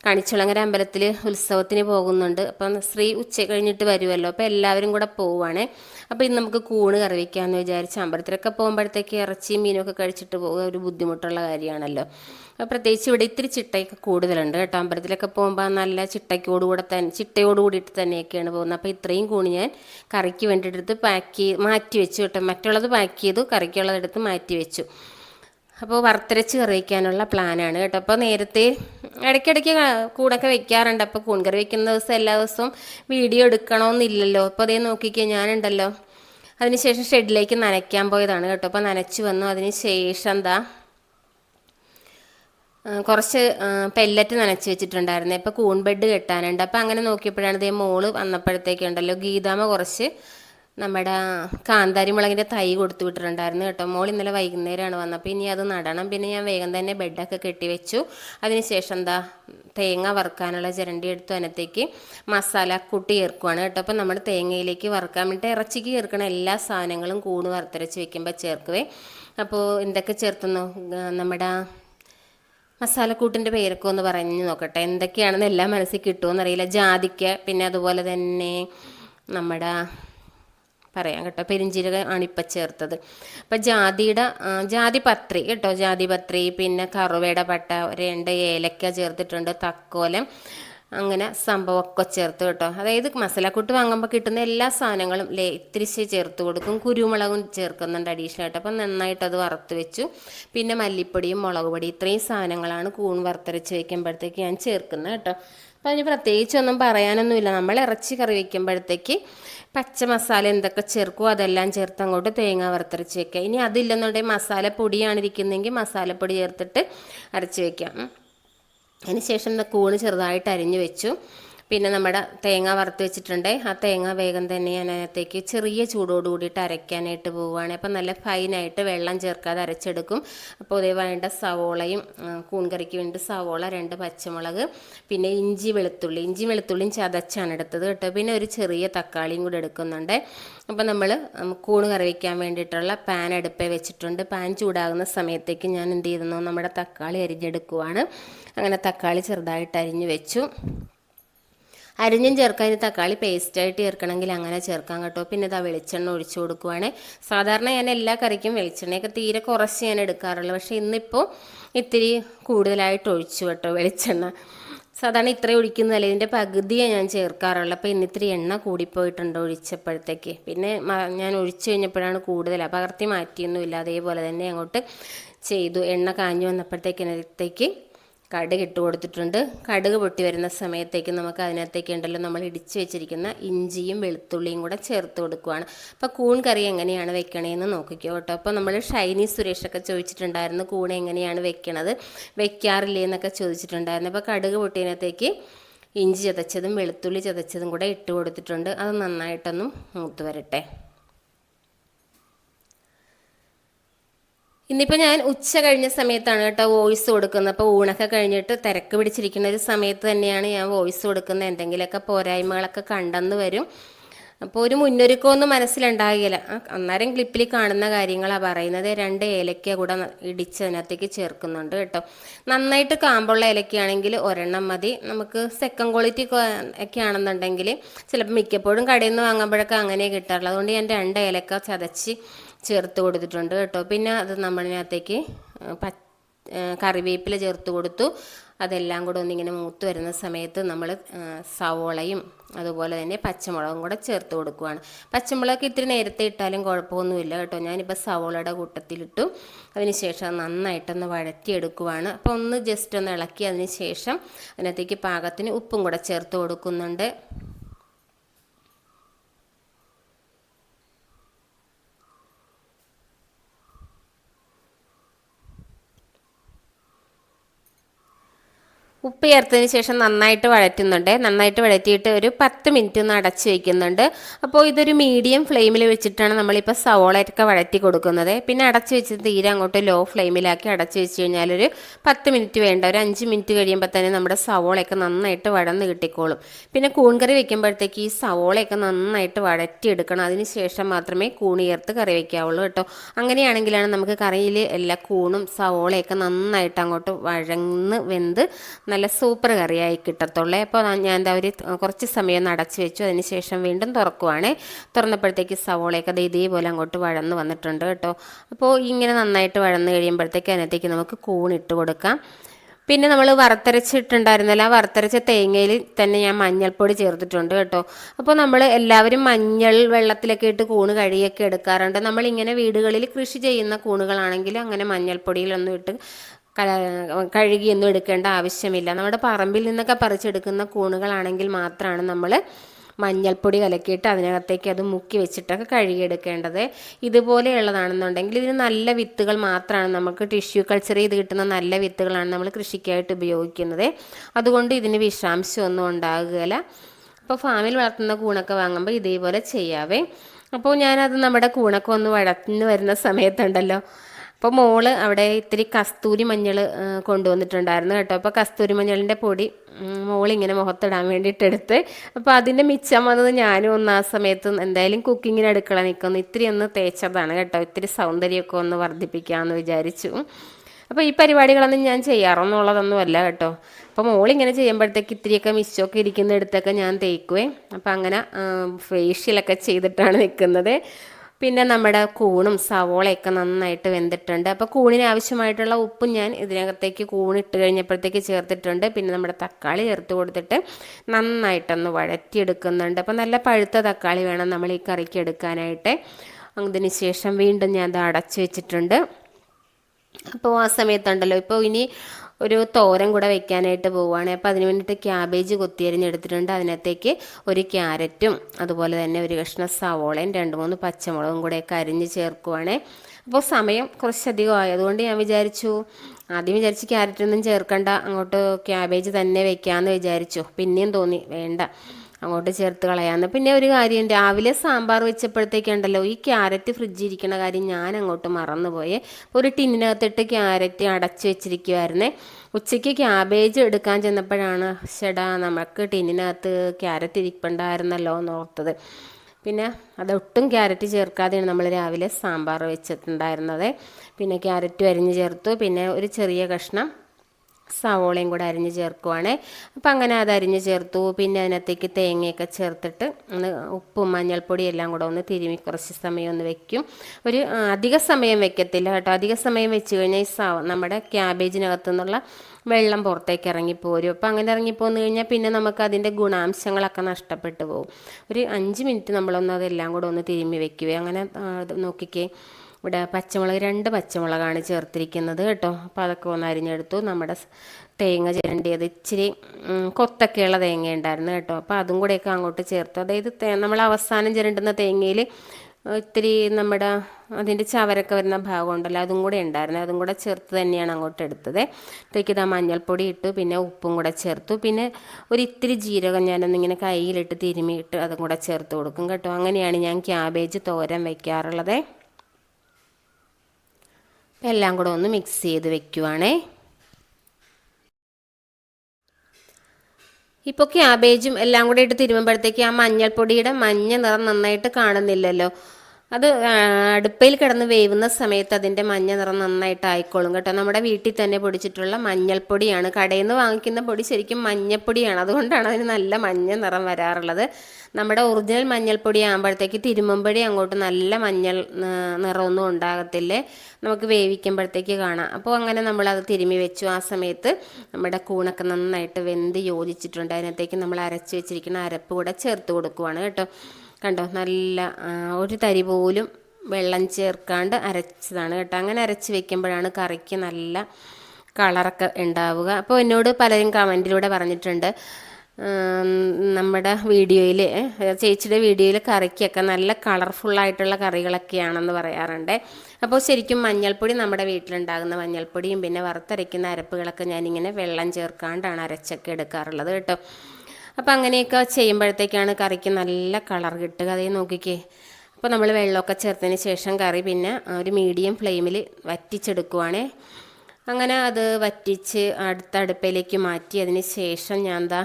കണിച്ചുളങ്ങര അമ്പലത്തിൽ ഉത്സവത്തിന് പോകുന്നുണ്ട്. അപ്പം ശ്രീ ഉച്ച കഴിഞ്ഞിട്ട് വരുമല്ലോ അപ്പോൾ എല്ലാവരും കൂടെ പോവുകയാണേ അപ്പോൾ ഇന്ന് നമുക്ക് കൂണ് കറി വയ്ക്കാമെന്ന് വിചാരിച്ച് അമ്പലത്തിലൊക്കെ പോകുമ്പോഴത്തേക്ക് ഇറച്ചിയും മീനൊക്കെ കഴിച്ചിട്ട് പോകുക ഒരു ബുദ്ധിമുട്ടുള്ള കാര്യമാണല്ലോ. പ്രത്യേകിച്ച് ഇവിടെ ഇത്തിരി ചിട്ടയൊക്കെ കൂടുതലുണ്ട് കേട്ടോ. അമ്പലത്തിലൊക്കെ പോകുമ്പോൾ നല്ല ചിട്ടയ്ക്കോടുകൂടെ തന്നെ ചിട്ടയോട് കൂടിയിട്ട് തന്നെയൊക്കെയാണ് പോകുന്നത്. അപ്പോൾ ഇത്രയും കൂണ് ഞാൻ കറിക്ക് വേണ്ടിയിട്ട് പാക്ക് ചെയ്ത് മാറ്റി വെച്ചു കേട്ടോ. മറ്റുള്ളത് പാക്ക് ചെയ്തു കറിക്കുള്ളത് എടുത്ത് മാറ്റി വെച്ചു. അപ്പോൾ വറുത്തരച്ച് കറി വയ്ക്കാനുള്ള പ്ലാനാണ് കേട്ടോ. അപ്പോൾ നേരത്തെ ഇടയ്ക്കിടയ്ക്ക് കൂടൊക്കെ വെക്കാറുണ്ട്. അപ്പോൾ കൂൺകറി വെക്കുന്ന ദിവസം എല്ലാ ദിവസവും വീഡിയോ എടുക്കണമെന്നില്ലല്ലോ അപ്പോൾ അതേ നോക്കിക്കേ ഞാനുണ്ടല്ലോ. അതിനുശേഷം ഷെഡിലേക്ക് നനയ്ക്കാൻ പോയതാണ് കേട്ടോ. അപ്പോൾ നനച്ച് വന്നു. അതിന് ശേഷം എന്താ കുറച്ച് പെല്ലറ്റ് നനച്ച് വെച്ചിട്ടുണ്ടായിരുന്നു. ഇപ്പോൾ കൂൺ ബെഡ് കെട്ടാനുണ്ട്. അപ്പോൾ അങ്ങനെ നോക്കിയപ്പോഴാണ് ഇതേ മോൾ വന്നപ്പോഴത്തേക്കുണ്ടല്ലോ. ഗീതാമ കുറച്ച് നമ്മുടെ കാന്താരി മുളകിന്റെ തൈ കൊടുത്തു വിട്ടിട്ടുണ്ടായിരുന്നു കേട്ടോ. മോൾ ഇന്നലെ വൈകുന്നേരമാണ് വന്നപ്പോൾ ഇനി അത് നടണം. പിന്നെ ഞാൻ വേഗം തന്നെ ബെഡൊക്കെ കെട്ടി വെച്ചു. അതിനുശേഷം എന്താ തേങ്ങ വറുക്കാനുള്ള ചിരണ്ടി എടുത്തു അതിനകത്തേക്ക് മസാല കൂട്ടി ചേർക്കുവാണ് കേട്ടോ. അപ്പോൾ നമ്മൾ തേങ്ങയിലേക്ക് വറുക്കാൻ വേണ്ടിയിട്ട് ഇറച്ചിക്ക് ചേർക്കണ എല്ലാ സാധനങ്ങളും കൂണ് വറുത്തരച്ച് വെക്കുമ്പോൾ ചേർക്കുവേ. അപ്പോൾ എന്തൊക്കെ ചേർത്തുന്നു? നമ്മുടെ മസാലക്കൂട്ടിന്റെ പേരൊക്കെ ഒന്ന് പറഞ്ഞു നോക്കട്ടെ. എന്തൊക്കെയാണെന്ന് എല്ലാം മനസ്സിൽ കിട്ടുമെന്നറിയില്ല ജാതിക്ക പിന്നെ അതുപോലെ തന്നെ നമ്മുടെ പറയാം കേട്ടോ. പെരിഞ്ചീരകം ആണ് ഇപ്പം ചേർത്തത്. അപ്പം ജാതിയുടെ ജാതിപത്രി ജാതി പത്രി കേട്ടോ. ജാതി പത്രി പിന്നെ കറുവയുടെ പട്ട രണ്ട് ഏലക്ക ചേർത്തിട്ടുണ്ട് തക്കോലം അങ്ങനെ സംഭവമൊക്കെ ചേർത്ത് കേട്ടോ. അതായത് മസാലക്കൂട്ട് വാങ്ങുമ്പോൾ കിട്ടുന്ന എല്ലാ സാധനങ്ങളും ലേ ഇത്തിരിശ് ചേർത്ത് കൊടുക്കും. കുരുമുളകും ചേർക്കുന്നുണ്ട് അഡീഷണൽ ആയിട്ട്. അപ്പം നന്നായിട്ട് അത് വറുത്ത് വെച്ചു. പിന്നെ മല്ലിപ്പൊടിയും മുളക് പൊടി ഇത്രയും സാധനങ്ങളാണ് കൂൺ വറുത്തരച്ച് വയ്ക്കുമ്പോഴത്തേക്ക് ഞാൻ ചേർക്കുന്നത് കേട്ടോ. അപ്പം അതിന് പ്രത്യേകിച്ചൊന്നും പറയാനൊന്നുമില്ല. നമ്മൾ ഇറച്ചി കറി വയ്ക്കുമ്പോഴത്തേക്ക് പച്ച മസാല എന്തൊക്കെ ചേർക്കുമോ അതെല്ലാം ചേർത്ത് അങ്ങോട്ട് തേങ്ങ വറുത്തരച്ച് വെക്കുക. ഇനി അതില്ലെന്നുണ്ടെങ്കിൽ മസാല പൊടിയാണ് ഇരിക്കുന്നതെങ്കിൽ മസാലപ്പൊടി ചേർത്തിട്ട് അരച്ച് വെക്കാം. അതിന് ശേഷം കൂണ് ചെറുതായിട്ട് അരിഞ്ഞു വെച്ചു. പിന്നെ നമ്മുടെ തേങ്ങ വറുത്ത് വെച്ചിട്ടുണ്ട്. ആ തേങ്ങ വേഗം തന്നെ ഞാൻ അതിനകത്തേക്ക് ചെറിയ ചൂടോട് കൂടിയിട്ട് അരയ്ക്കാനായിട്ട് പോവുകയാണ്. അപ്പം നല്ല ഫൈനായിട്ട് വെള്ളം ചേർക്കാതെ അരച്ചെടുക്കും. അപ്പോൾ അതേ വേണ്ട സവോളയും കൂൺകറിക്ക് കൂൺ കറിക്ക് വേണ്ടി സവോള രണ്ട് പച്ചമുളക് പിന്നെ ഇഞ്ചി വെളുത്തുള്ളി. ഇഞ്ചി വെളുത്തുള്ളിയും ചതച്ചാണ് എടുത്തത് കേട്ടോ. പിന്നെ ഒരു ചെറിയ തക്കാളിയും കൂടി എടുക്കുന്നുണ്ട്. അപ്പോൾ നമ്മൾ കൂണ് കറി വയ്ക്കാൻ വേണ്ടിയിട്ടുള്ള പാൻ അടുപ്പേ വെച്ചിട്ടുണ്ട്. പാൻ ചൂടാകുന്ന സമയത്തേക്ക് ഞാൻ എന്ത് ചെയ്യുന്നു? നമ്മുടെ തക്കാളി അരിഞ്ഞെടുക്കുവാണ്. അങ്ങനെ തക്കാളി ചെറുതായിട്ട് അരിഞ്ഞു വെച്ചു. അരിഞ്ഞും ചേർക്കാൻ ഈ തക്കാളി പേസ്റ്റായിട്ട് ചേർക്കണമെങ്കിൽ അങ്ങനെ ചേർക്കാം കേട്ടോ. പിന്നെ ഇതാ വെളിച്ചെണ്ണ ഒഴിച്ചു കൊടുക്കുവാണ്. സാധാരണ ഞാൻ എല്ലാ കറിക്കും വെളിച്ചെണ്ണയൊക്കെ തീരെ കുറച്ച് ഞാൻ എടുക്കാറുള്ളൂ. പക്ഷേ ഇന്നിപ്പോൾ ഇത്തിരി കൂടുതലായിട്ട് ഒഴിച്ചു കേട്ടോ വെളിച്ചെണ്ണ. സാധാരണ ഇത്ര ഒഴിക്കുന്നതല്ല ഇതിന്റെ പകുതിയെ ഞാൻ ചേർക്കാറുള്ളൂ. അപ്പോൾ ഇന്നിത്തിരി എണ്ണ കൂടിപ്പോയിട്ടുണ്ട് ഒഴിച്ചപ്പോഴത്തേക്ക്. പിന്നെ ഞാൻ ഒഴിച്ചു കഴിഞ്ഞപ്പോഴാണ് കൂടുതൽ. പകർത്തി മാറ്റിയൊന്നുമില്ല. അതേപോലെ തന്നെ അങ്ങോട്ട് ചെയ്തു. എണ്ണ കാഞ്ഞു വന്നപ്പോഴത്തേക്കിനകത്തേക്ക് കടുക് ഇട്ട് കൊടുത്തിട്ടുണ്ട്. കടുക് പൊട്ടി വരുന്ന സമയത്തേക്ക് നമുക്ക് അതിനകത്തേക്ക് ഉണ്ടല്ലോ നമ്മൾ ഇടിച്ച് വെച്ചിരിക്കുന്ന ഇഞ്ചിയും വെളുത്തുള്ളിയും കൂടെ ചേർത്ത് കൊടുക്കുവാണ്. അപ്പോൾ കൂൺ കറി എങ്ങനെയാണ് വെക്കണേന്ന് നോക്കിക്കോ കേട്ടോ. അപ്പോൾ നമ്മൾ ഷൈനി സുരേഷൊക്കെ ചോദിച്ചിട്ടുണ്ടായിരുന്നു കൂൺ എങ്ങനെയാണ് വെക്കണത്. വെക്കാറില്ലേ എന്നൊക്കെ ചോദിച്ചിട്ടുണ്ടായിരുന്നു. അപ്പോൾ കടുക് പൊട്ടിയതിനകത്തേക്ക് ഇഞ്ചി ചതച്ചതും വെളുത്തുള്ളി ചതച്ചതും കൂടെ ഇട്ട് കൊടുത്തിട്ടുണ്ട്. അത് നന്നായിട്ടൊന്നും മൂത്ത് വരട്ടെ. ഇന്നിപ്പോൾ ഞാൻ ഉച്ച കഴിഞ്ഞ സമയത്താണ് കേട്ടോ വോയിസ് കൊടുക്കുന്നത്. അപ്പോൾ ഊണൊക്കെ കഴിഞ്ഞിട്ട് തിരക്ക് പിടിച്ചിരിക്കുന്ന ഒരു സമയത്ത് തന്നെയാണ് ഞാൻ വോയിസ് കൊടുക്കുന്നത്. എന്തെങ്കിലുമൊക്കെ പോരായ്മകളൊക്കെ കണ്ടെന്ന് വരും. അപ്പോൾ ഒരു മുന്നൊരുക്കമൊന്നും മനസ്സിലുണ്ടാകില്ല. അന്നേരം ക്ലിപ്പിൽ കാണുന്ന കാര്യങ്ങളാണ് പറയുന്നത്. രണ്ട് ഏലക്ക കൂടെ ഇടിച്ച് അതിനകത്തേക്ക് ചേർക്കുന്നുണ്ട് കേട്ടോ. നന്നായിട്ട് കാമ്പുള്ള ഏലക്കയാണെങ്കിൽ ഒരെണ്ണം മതി. നമുക്ക് സെക്കൻഡ് ക്വാളിറ്റി ഒക്കെ ആണെന്നുണ്ടെങ്കിൽ ചിലപ്പോൾ മിക്കപ്പോഴും കടയിൽ നിന്ന് വാങ്ങുമ്പോഴൊക്കെ അങ്ങനെ കിട്ടാറുള്ളൂ അതുകൊണ്ട് ഞാൻ രണ്ട് ഏലക്ക ചതച്ച് ചേർത്ത് കൊടുത്തിട്ടുണ്ട് കേട്ടോ. പിന്നെ അത് നമ്മളിനകത്തേക്ക് പ കറിവേപ്പില ചേർത്ത് കൊടുത്തു. അതെല്ലാം കൂടെ ഒന്നിങ്ങനെ മൂത്ത് വരുന്ന സമയത്ത് നമ്മൾ സവോളയും അതുപോലെ തന്നെ പച്ചമുളകും കൂടെ ചേർത്ത് കൊടുക്കുകയാണ് പച്ചമുളക് ഇത്തിരി നേരത്തെ ഇട്ടാലും കുഴപ്പമൊന്നുമില്ല കേട്ടോ. ഞാനിപ്പോൾ സവോളയുടെ കൂട്ടത്തിലിട്ടു. അതിന് ശേഷം നന്നായിട്ടൊന്ന് വഴറ്റിയെടുക്കുവാണ്. അപ്പോൾ ഒന്ന് ജസ്റ്റ് ഒന്ന് ഇളക്കി അതിന് ശേഷം അതിനകത്തേക്ക് പാകത്തിന് ഉപ്പും കൂടെ ചേർത്ത് കൊടുക്കുന്നുണ്ട്. ഉപ്പ് ചേർത്തതിന് ശേഷം നന്നായിട്ട് വഴറ്റുന്നുണ്ട്. നന്നായിട്ട് വഴറ്റിയിട്ട് ഒരു പത്ത് മിനിറ്റ് ഒന്ന് അടച്ച് വയ്ക്കുന്നുണ്ട് അപ്പോൾ ഇതൊരു മീഡിയം ഫ്ലെയിമിൽ വെച്ചിട്ടാണ് നമ്മളിപ്പോൾ സവോളയൊക്കെ വഴറ്റി കൊടുക്കുന്നത്. പിന്നെ അടച്ച് വെച്ച് തീരെ അങ്ങോട്ട് ലോ ഫ്ലെയിമിലാക്കി അടച്ച് വെച്ച് കഴിഞ്ഞാൽ ഒരു പത്ത് മിനിറ്റ് വേണ്ട. ഒരു അഞ്ച് മിനിറ്റ് കഴിയുമ്പോൾ തന്നെ നമ്മുടെ സവോളയൊക്കെ നന്നായിട്ട് വഴന്ന് കിട്ടിക്കോളും. പിന്നെ കൂൺകറി വെക്കുമ്പോഴത്തേക്ക് ഈ സവോളയൊക്കെ നന്നായിട്ട് വഴറ്റിയെടുക്കണം അതിന് ശേഷം മാത്രമേ കൂണ് ചേർത്ത് കറി വയ്ക്കാവുള്ളൂ കേട്ടോ. അങ്ങനെയാണെങ്കിലാണ് നമുക്ക് കറിയിൽ എല്ലാ കൂണും സവോളയൊക്കെ നന്നായിട്ട് അങ്ങോട്ട് വഴന്ന് വെന്ത് നല്ല സൂപ്പർ കറിയായി കിട്ടത്തുള്ളൂ. അപ്പോൾ ഞാൻ എന്താ ഒരു കുറച്ച് സമയം ഒന്ന് അടച്ചു വെച്ചു. അതിനുശേഷം വീണ്ടും തുറക്കുവാണ്. തുറന്നപ്പോഴത്തേക്ക് സവോളയൊക്കെ അത് ഇതേപോലെ അങ്ങോട്ട് വഴന്ന് വന്നിട്ടുണ്ട് കേട്ടോ. അപ്പോൾ ഇങ്ങനെ നന്നായിട്ട് വഴന്ന് കഴിയുമ്പോഴത്തേക്ക് അതിനകത്തേക്ക് നമുക്ക് കൂണിട്ട് കൊടുക്കാം. പിന്നെ നമ്മൾ വറുത്തരച്ചിട്ടുണ്ടായിരുന്നല്ല. ആ വറുത്തരച്ച തേങ്ങയിൽ തന്നെ ഞാൻ മഞ്ഞൾപ്പൊടി ചേർത്തിട്ടുണ്ട് കേട്ടോ. അപ്പോൾ നമ്മൾ എല്ലാവരും മഞ്ഞൾ വെള്ളത്തിലൊക്കെ ഇട്ട് കൂണ് കഴുകിയൊക്കെ എടുക്കാറുണ്ട്. നമ്മളിങ്ങനെ വീടുകളിൽ കൃഷി ചെയ്യുന്ന കൂണുകളാണെങ്കിൽ അങ്ങനെ മഞ്ഞൾപ്പൊടിയിലൊന്നും ഇട്ട് കഴുകിയൊന്നും എടുക്കേണ്ട ആവശ്യമില്ല. നമ്മുടെ പറമ്പിൽ നിന്നൊക്കെ പറിച്ചെടുക്കുന്ന കൂണുകളാണെങ്കിൽ മാത്രമാണ് നമ്മൾ മഞ്ഞൾപ്പൊടി കലക്കിയിട്ട് അതിനകത്തേക്ക് അത് മുക്കി വെച്ചിട്ടൊക്കെ കഴുകിയെടുക്കേണ്ടത്. ഇതുപോലെയുള്ളതാണെന്നുണ്ടെങ്കിൽ ഇതിന് നല്ല വിത്തുകൾ മാത്രമാണ് നമുക്ക് ടിഷ്യൂ കൾച്ചർ ചെയ്ത് കിട്ടുന്ന നല്ല വിത്തുകളാണ് നമ്മൾ കൃഷിക്കായിട്ട് ഉപയോഗിക്കുന്നത്. അതുകൊണ്ട് ഇതിന് വിഷാംശമൊന്നും ഉണ്ടാകുകയില്ല. അപ്പോൾ ഫാമിൽ വളർത്തുന്ന കൂണൊക്കെ വാങ്ങുമ്പോൾ ഇതേപോലെ ചെയ്യാവേ. അപ്പോൾ ഞാനത് നമ്മുടെ കൂണൊക്കെ ഒന്ന് വഴന്ന് വരുന്ന സമയത്തുണ്ടല്ലോ. അപ്പോൾ മോൾ അവിടെ ഇത്തിരി കസ്തൂരി മഞ്ഞൾ കൊണ്ടുവന്നിട്ടുണ്ടായിരുന്നു കേട്ടോ. അപ്പോൾ കസ്തൂരി മഞ്ഞളിന്റെ പൊടി മോളിങ്ങനെ മുഖത്തിടാൻ വേണ്ടിയിട്ട് എടുത്ത് അപ്പോൾ അതിന്റെ മിച്ചം വന്നത് ഞാനും ഒന്ന് ആ സമയത്ത് എന്തായാലും കുക്കിങ്ങിന് അടുക്കള നിൽക്കുന്നു. ഇത്തിരി ഒന്ന് തേച്ചതാണ് കേട്ടോ. ഇത്തിരി സൗന്ദര്യമൊക്കെ ഒന്ന് വർദ്ധിപ്പിക്കാമെന്ന് വിചാരിച്ചു. അപ്പോൾ ഈ പരിപാടികളൊന്നും ഞാൻ ചെയ്യാറൊന്നുള്ളതൊന്നും അല്ല കേട്ടോ. അപ്പോൾ മോളിങ്ങനെ ചെയ്യുമ്പോഴത്തേക്ക് ഇത്തിരിയൊക്കെ മിച്ചമൊക്കെ ഇരിക്കുന്നിടത്തൊക്കെ ഞാൻ തേക്കുവേ. അപ്പോൾ അങ്ങനെ ഫേഷ്യലൊക്കെ ചെയ്തിട്ടാണ് നിൽക്കുന്നത്. പിന്നെ നമ്മുടെ കൂണും സവോളയൊക്കെ നന്നായിട്ട് വെന്തിട്ടുണ്ട്. അപ്പോൾ കൂണിന് ആവശ്യമായിട്ടുള്ള ഉപ്പും ഞാൻ ഇതിനകത്തേക്ക് കൂണിട്ട് കഴിഞ്ഞപ്പോഴത്തേക്ക് ചേർത്തിട്ടുണ്ട്. പിന്നെ നമ്മുടെ തക്കാളി ചേർത്ത് കൊടുത്തിട്ട് നന്നായിട്ടൊന്ന് വഴറ്റിയെടുക്കുന്നുണ്ട്. അപ്പോൾ നല്ല പഴുത്ത തക്കാളി വേണം നമ്മൾ ഈ കറിക്ക് എടുക്കാനായിട്ട്. അതിന് ശേഷം വീണ്ടും ഞാൻ അത് അടച്ചു വെച്ചിട്ടുണ്ട്. അപ്പോൾ ആ സമയത്തുണ്ടല്ലോ ഇപ്പോൾ ഇനി ഒരു തോരൻ കൂടെ വെക്കാനായിട്ട് പോവുകയാണ്. അപ്പോൾ അതിന് വേണ്ടിയിട്ട് ക്യാബേജ് കൊത്തിയരിഞ്ഞെടുത്തിട്ടുണ്ട്. അതിനകത്തേക്ക് ഒരു ക്യാരറ്റും അതുപോലെ തന്നെ ഒരു കഷ്ണം സവോളയും രണ്ട് മൂന്ന് പച്ചമുളകും കൂടെയൊക്കെ അരിഞ്ഞ് ചേർക്കുവാണേ. അപ്പോൾ സമയം കുറച്ചധികം ആയതുകൊണ്ട് ഞാൻ വിചാരിച്ചു ആദ്യം വിചാരിച്ച് ക്യാരറ്റൊന്നും ചേർക്കണ്ട. അങ്ങോട്ട് ക്യാബേജ് തന്നെ വെക്കാമെന്ന് വിചാരിച്ചു. പിന്നെയും തോന്നി വേണ്ട. അങ്ങോട്ട് ചേർത്ത് കളയാന്ന്. പിന്നെ ഒരു കാര്യം രാവിലെ സാമ്പാർ വെച്ചപ്പോഴത്തേക്കുണ്ടല്ലോ ഈ ക്യാരറ്റ് ഫ്രിഡ്ജിൽ ഇരിക്കുന്ന കാര്യം ഞാൻ അങ്ങോട്ട് മറന്നുപോയേ. ഒരു ടിന്നിനകത്തിട്ട് ക്യാരറ്റ് അടച്ചു വെച്ചിരിക്കുമായിരുന്നേ ഉച്ചയ്ക്ക് ക്യാബേജ് എടുക്കാൻ ചെന്നപ്പോഴാണ് ചേടാ നമുക്ക് ടിന്നിനകത്ത് ക്യാരറ്റ് ഇരിപ്പുണ്ടായിരുന്നല്ലോ എന്ന് ഓർത്തത്. പിന്നെ അതൊട്ടും ക്യാരറ്റ് ചേർക്കാതെയാണ് നമ്മൾ രാവിലെ സാമ്പാർ വെച്ചിട്ടുണ്ടായിരുന്നത്. പിന്നെ ക്യാരറ്റ് അരിഞ്ഞ് ചേർത്തു. പിന്നെ ഒരു ചെറിയ കഷ്ണം സവോളയും കൂടെ അരിഞ്ഞ് ചേർക്കുവാണ്. അപ്പം അങ്ങനെ അത് അരിഞ്ഞ് ചേർത്തു. പിന്നെ അതിനകത്തേക്ക് തേങ്ങയൊക്കെ ചേർത്തിട്ട് ഒന്ന് ഉപ്പും മഞ്ഞൾപ്പൊടിയും എല്ലാം കൂടെ ഒന്ന് തിരുമി കുറച്ച് സമയം ഒന്ന് വെക്കും. ഒരു അധിക സമയം വെക്കത്തില്ല കേട്ടോ. അധിക സമയം വെച്ച് കഴിഞ്ഞാൽ ഈ സവ നമ്മുടെ ക്യാബേജിനകത്തു നിന്നുള്ള വെള്ളം പുറത്തേക്ക് ഇറങ്ങിപ്പോരും. അപ്പോൾ അങ്ങനെ ഇറങ്ങിപ്പോന്ന് കഴിഞ്ഞാൽ പിന്നെ നമുക്ക് അതിന്റെ ഗുണാംശങ്ങളൊക്കെ നഷ്ടപ്പെട്ടു പോകും. ഒരു അഞ്ച് മിനിറ്റ് നമ്മളൊന്ന് അതെല്ലാം കൂടെ ഒന്ന് തിരുമ്മി വെക്കുകയും അങ്ങനെ നോക്കിക്കേ. ഇവിടെ പച്ചമുളക് രണ്ട് പച്ചമുളകാണ് ചേർത്തിരിക്കുന്നത് കേട്ടോ. അപ്പോൾ അതൊക്കെ ഒന്ന് അരിഞ്ഞെടുത്തു. നമ്മുടെ തേങ്ങ ചിരണ്ടിയത് ഇച്ചിരി കൊത്തൊക്കെയുള്ള തേങ്ങ ഉണ്ടായിരുന്നു കേട്ടോ. അപ്പോൾ അതും കൂടെയൊക്കെ അങ്ങോട്ട് ചേർത്തു. അതായത് നമ്മൾ അവസാനം ചിരണ്ടുന്ന തേങ്ങയിൽ ഇത്തിരി നമ്മുടെ അതിന്റെ ചവരൊക്കെ വരുന്ന ഭാഗം ഉണ്ടല്ലോ അതും കൂടെ ഉണ്ടായിരുന്നു. അതും കൂടെ ചേർത്ത് തന്നെയാണ് അങ്ങോട്ട് എടുത്തത്. അത്തേക്ക് ഇതാ മഞ്ഞൾപ്പൊടി ഇട്ടു പിന്നെ ഉപ്പും കൂടെ ചേർത്തു. പിന്നെ ഒരു ഇത്തിരി ജീരകം ഞാനൊന്നിങ്ങനെ കയ്യിലിട്ട് തിരുമിയിട്ട് അതും കൂടെ ചേർത്ത് കൊടുക്കും കേട്ടോ. അങ്ങനെയാണ് ഞാൻ ക്യാബേജ് തോരൻ വയ്ക്കാറുള്ളത്. എല്ലാം കൂടെ ഒന്ന് മിക്സ് ചെയ്ത് വെക്കുവാണേ. ഇപ്പോൾ ക്യാബേജും എല്ലാം കൂടെ ഇട്ട് തിരുമ്പുമ്പോഴത്തേക്ക് ആ മഞ്ഞൾപ്പൊടിയുടെ മഞ്ഞ നിറം നന്നായിട്ട് കാണുന്നില്ലല്ലോ. അത് അടുപ്പയിൽ കിടന്ന് വേവുന്ന സമയത്ത് അതിന്റെ മഞ്ഞ നിറം നന്നായിട്ട് ആയിക്കോളും കേട്ടോ. നമ്മുടെ വീട്ടിൽ തന്നെ പൊടിച്ചിട്ടുള്ള മഞ്ഞൾപ്പൊടിയാണ്. കടയിൽ നിന്ന് വാങ്ങിക്കുന്ന പൊടി ശരിക്കും മഞ്ഞൾപ്പൊടിയാണ് അതുകൊണ്ടാണ് അതിന് നല്ല മഞ്ഞ നിറം വരാറുള്ളത്. നമ്മുടെ ഒറിജിനൽ മഞ്ഞൾപ്പൊടി ആകുമ്പോഴത്തേക്ക് തിരുമുമ്പടി അങ്ങോട്ട് നല്ല മഞ്ഞൾ നിറമൊന്നും ഉണ്ടാകത്തില്ലേ? നമുക്ക് വേവിക്കുമ്പോഴത്തേക്ക് കാണാം. അപ്പോൾ അങ്ങനെ നമ്മൾ അത് തിരുമി വെച്ചു. ആ സമയത്ത് നമ്മുടെ കൂണൊക്കെ നന്നായിട്ട് വെന്ത് യോജിച്ചിട്ടുണ്ട്. അതിനകത്തേക്ക് നമ്മൾ അരച്ച് വെച്ചിരിക്കുന്ന അരപ്പ് കൂടെ ചേർത്ത് കൊടുക്കുവാണ് കേട്ടോ. കണ്ടോ? നല്ല ഒരു തരി പോലും വെള്ളം ചേർക്കാണ്ട് അരച്ചതാണ് കേട്ടോ. അങ്ങനെ അരച്ച് വെക്കുമ്പോഴാണ് കറിക്ക് നല്ല കളറൊക്കെ ഉണ്ടാവുക. അപ്പോൾ എന്നോട് പലരും കമന്റിലൂടെ പറഞ്ഞിട്ടുണ്ട് നമ്മുടെ വീഡിയോയിൽ ചേച്ചിയുടെ വീഡിയോയിൽ കറിക്കൊക്കെ നല്ല കളർഫുള്ളായിട്ടുള്ള കറികളൊക്കെയാണെന്ന് പറയാറുണ്ട്. അപ്പോൾ ശരിക്കും മഞ്ഞൾപ്പൊടി നമ്മുടെ വീട്ടിലുണ്ടാകുന്ന മഞ്ഞൾപ്പൊടിയും പിന്നെ വറുത്തരയ്ക്കുന്ന അരപ്പുകളൊക്കെ ഞാനിങ്ങനെ വെള്ളം ചേർക്കാണ്ടാണ് അരച്ചൊക്കെ എടുക്കാറുള്ളത് കേട്ടോ. അപ്പോൾ അങ്ങനെയൊക്കെ ചെയ്യുമ്പോഴത്തേക്കാണ് കറിക്ക് നല്ല കളർ കിട്ടുക. അതേ നോക്കിക്കേ. അപ്പോൾ നമ്മൾ വെള്ളമൊക്കെ ചേർത്തതിന് ശേഷം കറി പിന്നെ ഒരു മീഡിയം ഫ്ലെയിമിൽ വറ്റിച്ചെടുക്കുവാണേ. അങ്ങനെ അത് വറ്റിച്ച് അടുത്ത അടുപ്പിലേക്ക് മാറ്റി അതിന് ശേഷം ഞാൻ എന്താ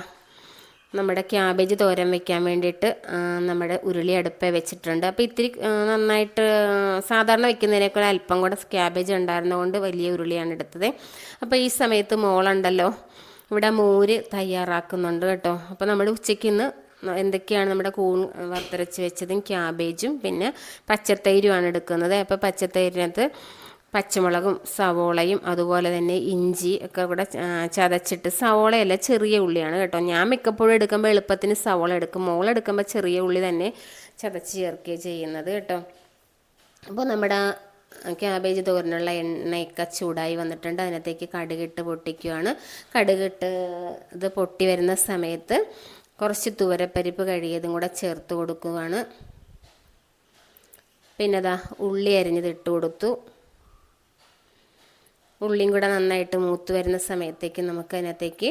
നമ്മുടെ ക്യാബേജ് തോരൻ വെക്കാൻ വേണ്ടിയിട്ട് നമ്മുടെ ഉരുളി അടുപ്പ് വെച്ചിട്ടുണ്ട്. അപ്പോൾ ഇത്തിരി നന്നായിട്ട് സാധാരണ വെക്കുന്നതിനേക്കാൾ അല്പം കൂടെ ക്യാബേജ് ഉണ്ടായിരുന്നതുകൊണ്ട് വലിയ ഉരുളിയാണ് എടുത്തത്. അപ്പോൾ ഈ സമയത്ത് മോളുണ്ടല്ലോ ഇവിടെ മോര് തയ്യാറാക്കുന്നുണ്ട് കേട്ടോ. അപ്പോൾ നമ്മൾ ഉച്ചയ്ക്ക് ഇന്ന് എന്തൊക്കെയാണ് നമ്മുടെ കൂൺ വറുത്തരച്ച് വെച്ചതും ക്യാബേജും പിന്നെ പച്ചത്തൈരുമാണ് എടുക്കുന്നത്. അപ്പോൾ പച്ചത്തൈരിനകത്ത് പച്ചമുളകും സവോളയും അതുപോലെ തന്നെ ഇഞ്ചി ഒക്കെ കൂടെ ചതച്ചിട്ട് സവോളയല്ല ചെറിയ ഉള്ളിയാണ് കേട്ടോ. ഞാൻ മിക്കപ്പോഴും എടുക്കുമ്പോൾ എളുപ്പത്തിന് സവോള എടുക്കും. മോൾ എടുക്കുമ്പോൾ ചെറിയ ഉള്ളി തന്നെ ചതച്ച് ചേർക്കുകയാണ് ചെയ്യുന്നത് കേട്ടോ. അപ്പോൾ നമ്മുടെ ക്യാബേജ് തോരനുള്ള എണ്ണയൊക്കെ ചൂടായി വന്നിട്ടുണ്ട്. അതിനകത്തേക്ക് കടുകിട്ട് പൊട്ടിക്കുകയാണ് കടുകിട്ട് ഇത് പൊട്ടി വരുന്ന സമയത്ത് കുറച്ച് തുവരപ്പരിപ്പ് കഴുകിയതും കൂടെ ചേർത്ത് കൊടുക്കുകയാണ് പിന്നെ അതാ ഉള്ളി അരിഞ്ഞത് ഇട്ട് കൊടുത്തു. ഉള്ളിയും കൂടെ നന്നായിട്ട് മൂത്ത് വരുന്ന സമയത്തേക്ക് നമുക്ക് അതിനകത്തേക്ക്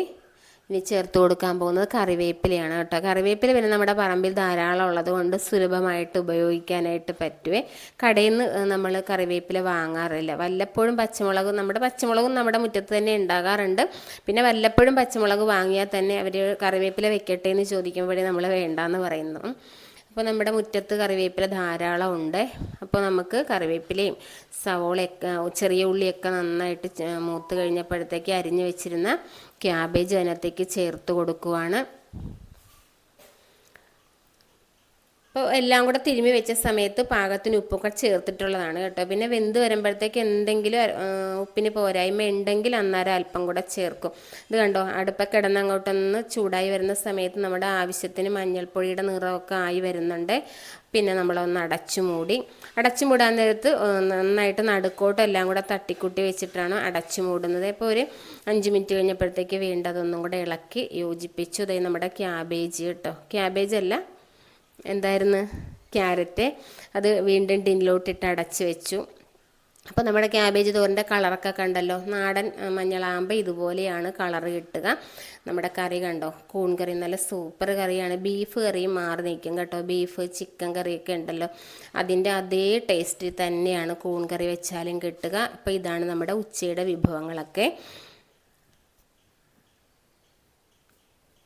ഇനി ചേർത്ത് കൊടുക്കാൻ പോകുന്നത് കറിവേപ്പിലയാണ് കേട്ടോ. കറിവേപ്പില പിന്നെ നമ്മുടെ പറമ്പിൽ ധാരാളം ഉള്ളത് കൊണ്ട് സുലഭമായിട്ട് ഉപയോഗിക്കാനായിട്ട് പറ്റുവേ. കടയിൽ നിന്ന് നമ്മൾ കറിവേപ്പില വാങ്ങാറില്ല. വല്ലപ്പോഴും പച്ചമുളകും നമ്മുടെ പച്ചമുളകും നമ്മുടെ മുറ്റത്ത് തന്നെ ഉണ്ടാകാറുണ്ട്. പിന്നെ വല്ലപ്പോഴും പച്ചമുളക് വാങ്ങിയാൽ തന്നെ അവർ കറിവേപ്പില വെക്കട്ടെ എന്ന് ചോദിക്കുമ്പോഴേ നമ്മൾ വേണ്ടാന്ന് പറയുന്നു. അപ്പോൾ നമ്മുടെ മുറ്റത്ത് കറിവേപ്പില ധാരാളം ഉണ്ട്. അപ്പോൾ നമുക്ക് കറിവേപ്പിലയും സവോളയൊക്കെ ചെറിയ ഉള്ളിയൊക്കെ നന്നായിട്ട് മൂത്ത് കഴിഞ്ഞപ്പോഴത്തേക്ക് അരിഞ്ഞു വെച്ചിരുന്ന ക്യാബേജ് അതിനകത്തേക്ക് ചേർത്ത് കൊടുക്കുവാണ്. അപ്പോൾ എല്ലാം കൂടെ തിരുമ്മി വെച്ച സമയത്ത് പാകത്തിന് ഉപ്പൊക്കെ ചേർത്തിട്ടുള്ളതാണ് കേട്ടോ. പിന്നെ വെന്ത് വരുമ്പോഴത്തേക്ക് എന്തെങ്കിലും ഉപ്പിന് പോരായ്മ ഉണ്ടെങ്കിൽ അന്നേരം അല്പം കൂടെ ചേർക്കും. ഇത് കണ്ടോ? അടുപ്പൊക്കെ കിടന്ന് അങ്ങോട്ടൊന്ന് ചൂടായി വരുന്ന സമയത്ത് നമ്മുടെ ആവശ്യത്തിന് മഞ്ഞൾപ്പൊടിയുടെ നിറമൊക്കെ ആയി വരുന്നുണ്ട്. പിന്നെ നമ്മളൊന്ന് അടച്ചു മൂടി. അടച്ചു മൂടാൻ നേരത്ത് നന്നായിട്ട് നടുക്കോട്ടെല്ലാം കൂടെ തട്ടിക്കുട്ടി വെച്ചിട്ടാണ് അടച്ചു മൂടുന്നത്. ഇപ്പോൾ ഒരു അഞ്ച് മിനിറ്റ് കഴിഞ്ഞപ്പോഴത്തേക്ക് വീണ്ടും കൂടെ ഇളക്കി യോജിപ്പിച്ചു. അതായത് നമ്മുടെ ക്യാബേജ് കേട്ടോ. ക്യാബേജ് അല്ല എന്തായിരുന്നു? ക്യാരറ്റ്. അത് വീണ്ടും ടിന്നിലോട്ടിട്ട് അടച്ച് വെച്ചു. അപ്പോൾ നമ്മുടെ ക്യാബേജ് തോരന്റെ കളറൊക്കെ കണ്ടല്ലോ? നാടൻ മഞ്ഞളാകുമ്പോൾ ഇതുപോലെയാണ് കളർ കിട്ടുക. നമ്മുടെ കറി കണ്ടോ? കൂൺ കറി നല്ല സൂപ്പർ കറിയാണ്. ബീഫ് കറിയും മാറി നിൽക്കും കേട്ടോ. ബീഫ് ചിക്കൻ കറിയൊക്കെ ഉണ്ടല്ലോ. അതിന്റെ അതേ ടേസ്റ്റ് തന്നെയാണ് കൂൺ കറി വെച്ചാലും കിട്ടുക. അപ്പോൾ ഇതാണ് നമ്മുടെ ഉച്ചയുടെ വിഭവങ്ങളൊക്കെ.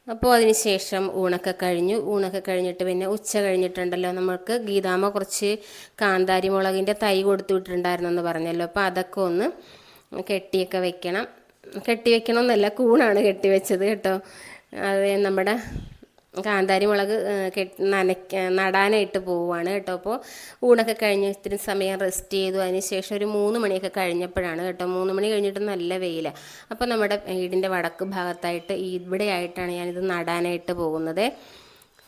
അപ്പോൾ അതിനുശേഷം ഊണൊക്കെ കഴിഞ്ഞു. ഊണൊക്കെ കഴിഞ്ഞിട്ട് പിന്നെ ഉച്ച കഴിഞ്ഞിട്ടുണ്ടല്ലോ നമുക്ക് ഗീതാമ്മ കുറച്ച് കാന്താരി മുളകിന്റെ തൈ കൊടുത്തു വിട്ടിട്ടുണ്ടായിരുന്നെന്ന് പറഞ്ഞല്ലോ. അപ്പോൾ അതൊക്കെ ഒന്ന് കെട്ടിയൊക്കെ വെക്കണം. കെട്ടി വെക്കണം എന്നല്ല കൂണാണ് കെട്ടി വെച്ചത് കേട്ടോ. അത് നമ്മുടെ കാന്താരി മുളക് നനയ്ക്ക നടാനായിട്ട് പോവുകയാണ് കേട്ടോ. അപ്പോൾ ഊണൊക്കെ കഴിഞ്ഞ് ഇത്തിരി സമയം റെസ്റ്റ് ചെയ്തു. അതിനുശേഷം ഒരു മൂന്ന് മണിയൊക്കെ കഴിഞ്ഞപ്പോഴാണ് കേട്ടോ. മൂന്ന് മണി കഴിഞ്ഞിട്ട് നല്ല വെയിലാണ് അപ്പോൾ നമ്മുടെ വീടിന്റെ വടക്ക് ഭാഗത്തായിട്ട് ഇവിടെയായിട്ടാണ് ഞാനിത് നടാനായിട്ട് പോകുന്നത്.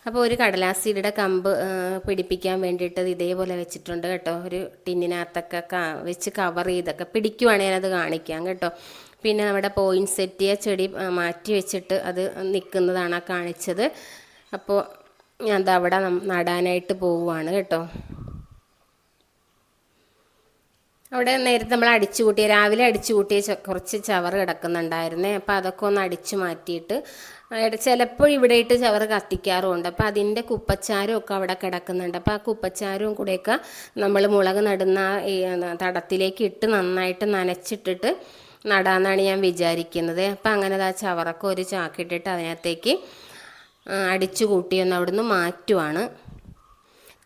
അപ്പോൾ ഒരു കടലാസിയുടെ കമ്പ് പിടിപ്പിക്കാൻ വേണ്ടിയിട്ട് ഇത് ഇതേപോലെ വെച്ചിട്ടുണ്ട് കേട്ടോ. ഒരു ടിന്നിനകത്തൊക്കെ വെച്ച് കവർ ചെയ്തൊക്കെ പിടിക്കുവാണെങ്കിൽ അത് കാണിക്കാം കേട്ടോ. പിന്നെ നമ്മുടെ പോയിന്റ് സെറ്റ് ചെയ്യുക ചെടി മാറ്റി വെച്ചിട്ട് അത് നിൽക്കുന്നതാണ് കാണിച്ചത്. അപ്പോൾ ഞാൻ ദാ അവിടെ നടാനായിട്ട് പോവുകയാണ് കേട്ടോ. അവിടെ നേരത്തെ നമ്മൾ അടിച്ചു കൂട്ടിയ രാവിലെ അടിച്ചു കൂട്ടിയ കുറച്ച് ചവറ് കിടക്കുന്നുണ്ടായിരുന്നേ. അപ്പോൾ അതൊക്കെ ഒന്ന് അടിച്ചു മാറ്റിയിട്ട് ചിലപ്പോൾ ഇവിടെ ഇട്ട് ചവറ് കത്തിക്കാറുമുണ്ട്. അപ്പോൾ അതിന്റെ കുപ്പച്ചാരും ഒക്കെ അവിടെ കിടക്കുന്നുണ്ട്. അപ്പോൾ ആ കുപ്പച്ചാരവും കൂടെയൊക്കെ നമ്മൾ മുളക് നടുന്ന തടത്തിലേക്ക് ഇട്ട് നന്നായിട്ട് നനച്ചിട്ടിട്ട് നടാന്നാണ് ഞാൻ വിചാരിക്കുന്നത്. അപ്പം അങ്ങനെ ആ ചവറൊക്കെ ഒരു ചാക്കിട്ടിട്ട് അതിനകത്തേക്ക് അടിച്ചു കൂട്ടിയൊന്ന് അവിടുന്ന് മാറ്റുവാണ്.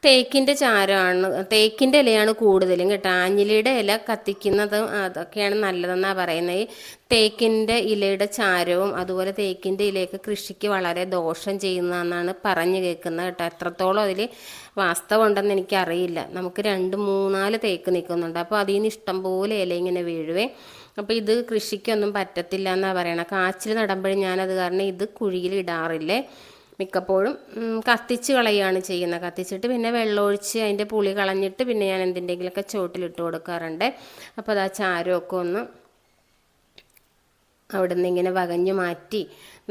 തേക്കിന്റെ ചാരമാണ് തേക്കിന്റെ ഇലയാണ് കൂടുതലും കേട്ടോ. ആഞ്ഞിലിയുടെ ഇല കത്തിക്കുന്നത് അതൊക്കെയാണ് നല്ലതെന്നാണ് പറയുന്നത്. ഈ തേക്കിന്റെ ഇലയുടെ ചാരവും അതുപോലെ തേക്കിന്റെ ഇലയൊക്കെ കൃഷിക്ക് വളരെ ദോഷം ചെയ്യുന്നതെന്നാണ് പറഞ്ഞു കേൾക്കുന്നത് കേട്ടോ. എത്രത്തോളം അതിൽ വാസ്തവം ഉണ്ടെന്ന് എനിക്കറിയില്ല. നമുക്ക് രണ്ട് മൂന്നാൽ തേക്ക് നിൽക്കുന്നുണ്ട്. അപ്പോൾ അതിൽ നിന്ന് ഇഷ്ടംപോലെ ഇല ഇങ്ങനെ വീഴുവേ. അപ്പോൾ ഇത് കൃഷിക്കൊന്നും പറ്റത്തില്ല എന്നാണ് പറയണത് കാച്ചിൽ നടുമ്പോഴും ഞാനത് കാരണം ഇത് കുഴിയിൽ ഇടാറില്ലേ? മിക്കപ്പോഴും കത്തിച്ച് കളയുകയാണ് ചെയ്യുന്നത് കത്തിച്ചിട്ട് പിന്നെ വെള്ളമൊഴിച്ച് അതിന്റെ പുളി കളഞ്ഞിട്ട് പിന്നെ ഞാൻ എന്തിന്റെങ്കിലുമൊക്കെ ചോട്ടിലിട്ട് കൊടുക്കാറുണ്ട്. അപ്പോൾ അത് ആ ചാരമൊക്കെ ഒന്ന് അവിടുന്ന് ഇങ്ങനെ വകഞ്ഞു മാറ്റി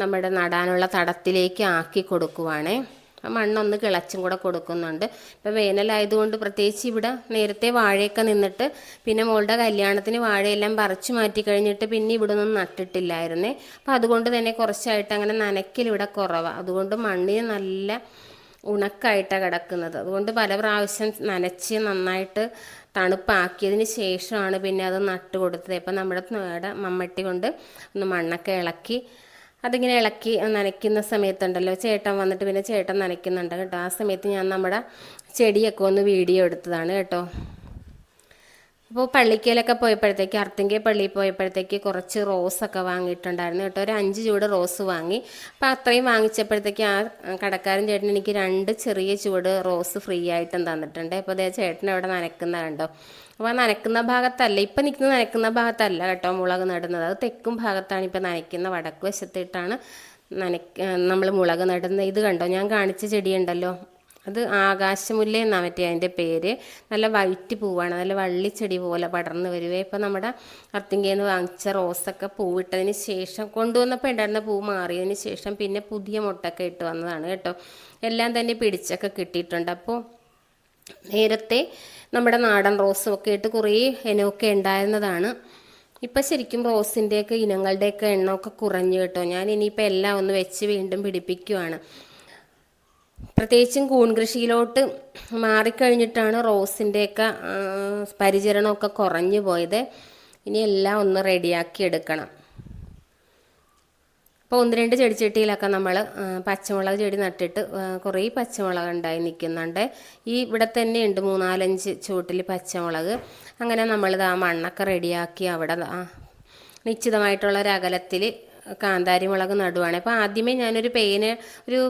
നമ്മുടെ നടാനുള്ള തടത്തിലേക്ക് ആക്കി കൊടുക്കുവാണേ. അപ്പം മണ്ണൊന്ന് കിളച്ചും കൂടെ കൊടുക്കുന്നുണ്ട്. ഇപ്പം വേനലായതുകൊണ്ട് പ്രത്യേകിച്ച് ഇവിടെ നേരത്തെ വാഴയൊക്കെ നിന്നിട്ട് പിന്നെ മോളുടെ കല്യാണത്തിന് വാഴയെല്ലാം പറിച്ചു മാറ്റി കഴിഞ്ഞിട്ട് പിന്നെ ഇവിടെ ഒന്നും നട്ടിട്ടില്ലായിരുന്നേ. അപ്പം അതുകൊണ്ട് തന്നെ കുറച്ചായിട്ട് അങ്ങനെ നനയ്ക്കൽ ഇവിടെ കുറവാണ് അതുകൊണ്ട് മണ്ണിന് നല്ല ഉണക്കായിട്ടാണ് കിടക്കുന്നത്. അതുകൊണ്ട് പല പ്രാവശ്യം നനച്ച് നന്നായിട്ട് തണുപ്പാക്കിയതിന് ശേഷമാണ് പിന്നെ അത് നട്ട് കൊടുത്തത് ഇപ്പം നമ്മുടെ മമ്മട്ടി കൊണ്ട് ഒന്ന് മണ്ണൊക്കെ ഇളക്കി അതിങ്ങനെ ഇളക്കി നനയ്ക്കുന്ന സമയത്തുണ്ടല്ലോ. ചേട്ടൻ വന്നിട്ട് പിന്നെ ചേട്ടൻ നനയ്ക്കുന്നുണ്ട് കേട്ടോ. ആ സമയത്ത് ഞാൻ നമ്മുടെ ചെടിയൊക്കെ ഒന്ന് വീഡിയോ എടുത്തതാണ് കേട്ടോ. അപ്പോൾ പള്ളിക്കലൊക്കെ പോയപ്പോഴത്തേക്ക് അർത്തിങ്കെ പള്ളിയിൽ പോയപ്പോഴത്തേക്ക് കുറച്ച് റോസ് ഒക്കെ വാങ്ങിയിട്ടുണ്ടായിരുന്നു കേട്ടോ. ഒരു അഞ്ച് ചൂട് റോസ് വാങ്ങി. അപ്പോൾ അത്രയും വാങ്ങിച്ചപ്പോഴത്തേക്ക് ആ കടക്കാരൻ ചേട്ടൻ എനിക്ക് രണ്ട് ചെറിയ ചൂട് റോസ് ഫ്രീ ആയിട്ടും തന്നിട്ടുണ്ട്. അപ്പോൾ അതേ ചേട്ടൻ അവിടെ നനക്കുന്ന കണ്ടോ അപ്പോൾ നനക്കുന്ന ഭാഗത്തല്ല ഇപ്പം നിൽക്കുന്ന നനക്കുന്ന ഭാഗത്തല്ല കേട്ടോ മുളക് നടുന്നത്. അത് തെക്കും ഭാഗത്താണ് ഇപ്പം നനയ്ക്കുന്ന വടക്ക് വശത്തിട്ടാണ് നനക്ക് നമ്മൾ മുളക് നടുന്നത്. ഇത് കണ്ടോ? ഞാൻ കാണിച്ച ചെടിയുണ്ടല്ലോ. അത് ആകാശമുല്ല എന്നാണ് മറ്റേ അതിന്റെ പേര്. നല്ല വൈറ്റ് പൂവാണ്. നല്ല വള്ളിച്ചെടി പോലെ പടർന്ന് വരുവേ. ഇപ്പം നമ്മുടെ അർത്തിങ്കയിൽ നിന്ന് വാങ്ങിച്ച റോസൊക്കെ പൂവിട്ടതിന് ശേഷം കൊണ്ടുവന്നപ്പോൾ ഉണ്ടായിരുന്ന പൂ മാറിയതിന് ശേഷം പിന്നെ പുതിയ മുട്ടൊക്കെ ഇട്ട് വന്നതാണ് കേട്ടോ. എല്ലാം തന്നെ പിടിച്ചൊക്കെ കിട്ടിയിട്ടുണ്ട്. അപ്പോൾ നേരത്തെ നമ്മുടെ നാടൻ റോസും ഒക്കെ ഇട്ട് കുറേ ഇനമൊക്കെ ഉണ്ടായിരുന്നതാണ്. ഇപ്പം ശരിക്കും റോസിന്റെയൊക്കെ ഇനങ്ങളുടെയൊക്കെ എണ്ണമൊക്കെ കുറഞ്ഞു കേട്ടോ. ഞാൻ ഇനിയിപ്പോൾ എല്ലാം ഒന്ന് വെച്ച് വീണ്ടും പിടിപ്പിക്കുവാണ്. പ്രത്യേകിച്ചും കൂൺ കൃഷിയിലോട്ട് മാറിക്കഴിഞ്ഞിട്ടാണ് റോസിന്റെയൊക്കെ പരിചരണമൊക്കെ കുറഞ്ഞു പോയത്. ഇനി എല്ലാം ഒന്ന് റെഡിയാക്കി എടുക്കണം. അപ്പോൾ ഒന്ന് രണ്ട് ചെടിച്ചട്ടിയിലൊക്കെ നമ്മൾ പച്ചമുളക് ചെടി നട്ടിട്ട് കുറേ പച്ചമുളക് ഉണ്ടായി നിൽക്കുന്നുണ്ട്. ഈ ഇവിടെ തന്നെ ഉണ്ട് മൂന്നാലഞ്ച് ചൂട്ടിൽ പച്ചമുളക്. അങ്ങനെ നമ്മളിത് ആ മണ്ണൊക്കെ റെഡിയാക്കി അവിടെ ദാ നിശ്ചിതമായിട്ടുള്ള ഒരു അകലത്തിൽ കാന്താരി മുളക് നടുവാണ്. അപ്പോൾ ആദ്യമേ ഞാനൊരു പേന ഒരു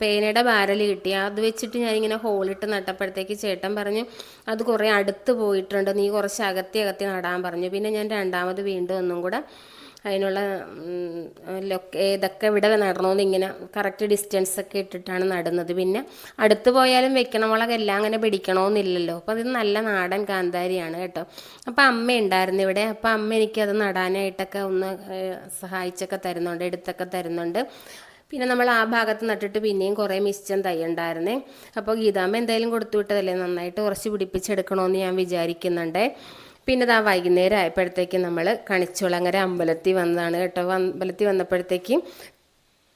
പേനയുടെ ബാരൽ കിട്ടി. അത് വെച്ചിട്ട് ഞാനിങ്ങനെ ഹോളിട്ട് നട്ടപ്പോഴത്തേക്ക് ചേട്ടൻ പറഞ്ഞു അത് കുറേ അടുത്ത് പോയിട്ടുണ്ട്. നീ കുറച്ച് അകത്തി അകത്തി നടാൻ പറഞ്ഞു. പിന്നെ ഞാൻ രണ്ടാമത് വീണ്ടും ഒന്നും കൂടെ അതിനുള്ള ഏതൊക്കെ ഇവിടെ നടണമെന്ന് ഇങ്ങനെ കറക്റ്റ് ഡിസ്റ്റൻസ് ഒക്കെ ഇട്ടിട്ടാണ് നടുന്നത്. പിന്നെ അടുത്ത് പോയാലും വെക്കണ മുളക് എല്ലാം അങ്ങനെ പിടിക്കണമെന്നില്ലല്ലോ അപ്പോൾ ഇത് നല്ല നാടൻ കാന്താരിയാണ് കേട്ടോ. അപ്പോൾ അമ്മ ഉണ്ടായിരുന്നു ഇവിടെ. അപ്പോൾ അമ്മ എനിക്കത് നടാനായിട്ടൊക്കെ ഒന്ന് സഹായിച്ചൊക്കെ തരുന്നുണ്ട് എടുത്തൊക്കെ തരുന്നുണ്ട്. പിന്നെ നമ്മൾ ആ ഭാഗത്ത് നട്ടിട്ട് പിന്നെയും കുറേ മിച്ചം തൈ ഉണ്ടായിരുന്നേ. അപ്പോൾ ഗീതാമ്മ എന്തായാലും കൊടുത്തു വിട്ടതല്ലേ? നന്നായിട്ട് കുറച്ച് പിടിപ്പിച്ചെടുക്കണമെന്ന് ഞാൻ വിചാരിക്കുന്നുണ്ട്. പിന്നെ ഇതാ വൈകുന്നേരം ആയപ്പോഴത്തേക്കും നമ്മൾ കണിച്ചുളങ്ങര അമ്പലത്തിൽ വന്നതാണ് കേട്ടോ. അമ്പലത്തിൽ വന്നപ്പോഴത്തേക്കും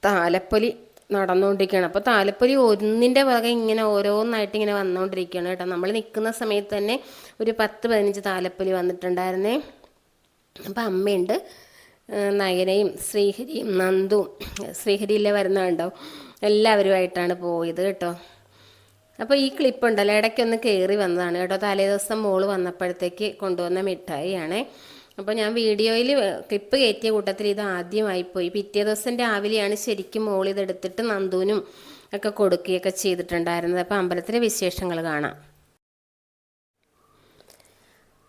താലപ്പൊലി നടന്നുകൊണ്ടിരിക്കുകയാണ് അപ്പോൾ താലപ്പൊലി ഒന്നിന്റെ പുറകെ ഇങ്ങനെ ഓരോന്നായിട്ട് ഇങ്ങനെ വന്നുകൊണ്ടിരിക്കുകയാണ് കേട്ടോ. നമ്മൾ നിൽക്കുന്ന സമയത്ത് തന്നെ ഒരു പത്ത് പതിനഞ്ച് താലപ്പൊലി വന്നിട്ടുണ്ടായിരുന്നേ. അപ്പം അമ്മയുണ്ട് നയനയും ശ്രീഹരിയും നന്ദുവും ശ്രീഹരിയിലെ വരുന്നുണ്ടോ എല്ലാവരുമായിട്ടാണ് പോയത് കേട്ടോ. അപ്പോൾ ഈ ക്ലിപ്പ് ഉണ്ടല്ലോ ഇടയ്ക്കൊന്ന് കയറി വന്നതാണ് കേട്ടോ. തലേ ദിവസം മോൾ വന്നപ്പോഴത്തേക്ക് കൊണ്ടുവന്ന മിഠായിയാണേ. അപ്പോൾ ഞാൻ വീഡിയോയിൽ ക്ലിപ്പ് കയറ്റിയ കൂട്ടത്തിൽ ഇത് ആദ്യമായി പോയി. പിറ്റേ ദിവസം രാവിലെയാണ് ശരിക്കും മോൾ ഇതെടുത്തിട്ട് നന്ദുവിനും ഒക്കെ കൊടുക്കുകയൊക്കെ ചെയ്തിട്ടുണ്ടായിരുന്നത്. അപ്പോൾ അമ്പലത്തിലെ വിശേഷങ്ങൾ കാണാം.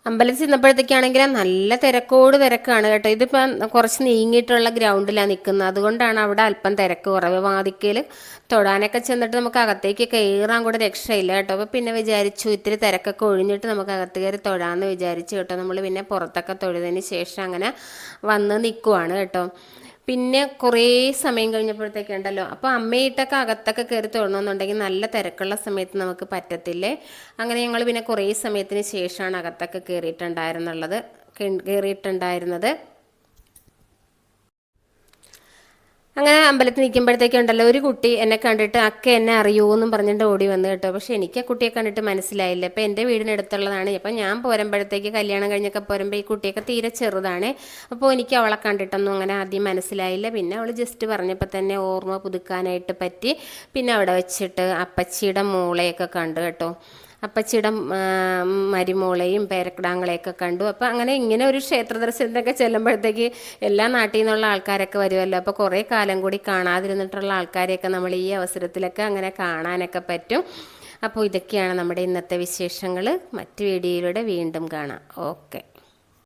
അമ്പലത്തിൽ ചെന്നപ്പോഴത്തേക്കാണെങ്കിൽ നല്ല തിരക്കോട് തിരക്കാണ് കേട്ടോ. ഇതിപ്പം കുറച്ച് നീങ്ങിയിട്ടുള്ള ഗ്രൗണ്ടിലാണ് നിൽക്കുന്നത് അതുകൊണ്ടാണ് അവിടെ അല്പം തിരക്ക് കുറവ്. വാതിക്കൽ തൊടാനൊക്കെ ചെന്നിട്ട് നമുക്ക് അകത്തേക്ക് കയറാൻ കൂടെ രക്ഷയില്ല കേട്ടോ. അപ്പോൾ പിന്നെ വിചാരിച്ചു ഇത്തിരി തിരക്കൊക്കെ ഒഴിഞ്ഞിട്ട് നമുക്ക് അകത്ത് കയറി തൊഴാമെന്ന് വിചാരിച്ചു കേട്ടോ. നമ്മൾ പിന്നെ പുറത്തൊക്കെ തൊഴുതിന് ശേഷം അങ്ങനെ വന്ന് നിൽക്കുവാണ് കേട്ടോ. പിന്നെ കുറേ സമയം കഴിഞ്ഞപ്പോഴത്തേക്ക് ഉണ്ടല്ലോ. അപ്പോൾ അമ്മയിട്ടൊക്കെ അകത്തൊക്കെ കയറി തുടങ്ങുന്നുണ്ടെങ്കിൽ നല്ല തിരക്കുള്ള സമയത്ത് നമുക്ക് പറ്റത്തില്ലേ? അങ്ങനെ ഞങ്ങൾ പിന്നെ കുറേ സമയത്തിന് ശേഷമാണ് അകത്തൊക്കെ കയറിയിട്ടുണ്ടായിരുന്നുള്ളത്. കയറിയിട്ടുണ്ടായിരുന്നത്. അങ്ങനെ അമ്പലത്തിൽ നിൽക്കുമ്പോഴത്തേക്കുണ്ടല്ലോ ഒരു കുട്ടി എന്നെ കണ്ടിട്ട് അക്ക എന്നെ അറിയൂ എന്നും പറഞ്ഞിട്ട് ഓടി വന്നു കേട്ടോ. പക്ഷെ എനിക്ക് ആ കുട്ടിയെ കണ്ടിട്ട് മനസ്സിലായില്ല. അപ്പോൾ എന്റെ വീടിനടുത്തുള്ളതാണ്. അപ്പോൾ ഞാൻ പോരുമ്പോഴത്തേക്ക് കല്യാണം കഴിഞ്ഞൊക്കെ പോരുമ്പോൾ ഈ കുട്ടിയൊക്കെ തീരെ ചെറുതാണ്. അപ്പോൾ എനിക്ക് അവളെ കണ്ടിട്ടൊന്നും അങ്ങനെ ആദ്യം മനസ്സിലായില്ല. പിന്നെ അവൾ ജസ്റ്റ് പറഞ്ഞപ്പോൾ തന്നെ ഓർമ്മ പുതുക്കാനായിട്ട് പറ്റി. പിന്നെ അവിടെ വെച്ചിട്ട് അപ്പച്ചിയുടെ മോളെയൊക്കെ കണ്ടു കേട്ടോ. അപ്പച്ചിയുടെ മരിമോളെയും പേരക്കിടാങ്ങളെയൊക്കെ കണ്ടു. അപ്പോൾ അങ്ങനെ ഇങ്ങനെ ഒരു ക്ഷേത്ര ദർശനത്തിനൊക്കെ ചെല്ലുമ്പോഴത്തേക്ക് എല്ലാ നാട്ടിൽ നിന്നുള്ള ആൾക്കാരൊക്കെ വരുമല്ലോ അപ്പോൾ കുറേ കാലം കൂടി കാണാതിരുന്നിട്ടുള്ള ആൾക്കാരെയൊക്കെ നമ്മൾ ഈ അവസരത്തിലൊക്കെ അങ്ങനെ കാണാനൊക്കെ പറ്റും. അപ്പോൾ ഇതൊക്കെയാണ് നമ്മുടെ ഇന്നത്തെ വിശേഷങ്ങൾ മറ്റ് വീഡിയോയിലൂടെ വീണ്ടും കാണാം. ഓക്കെ.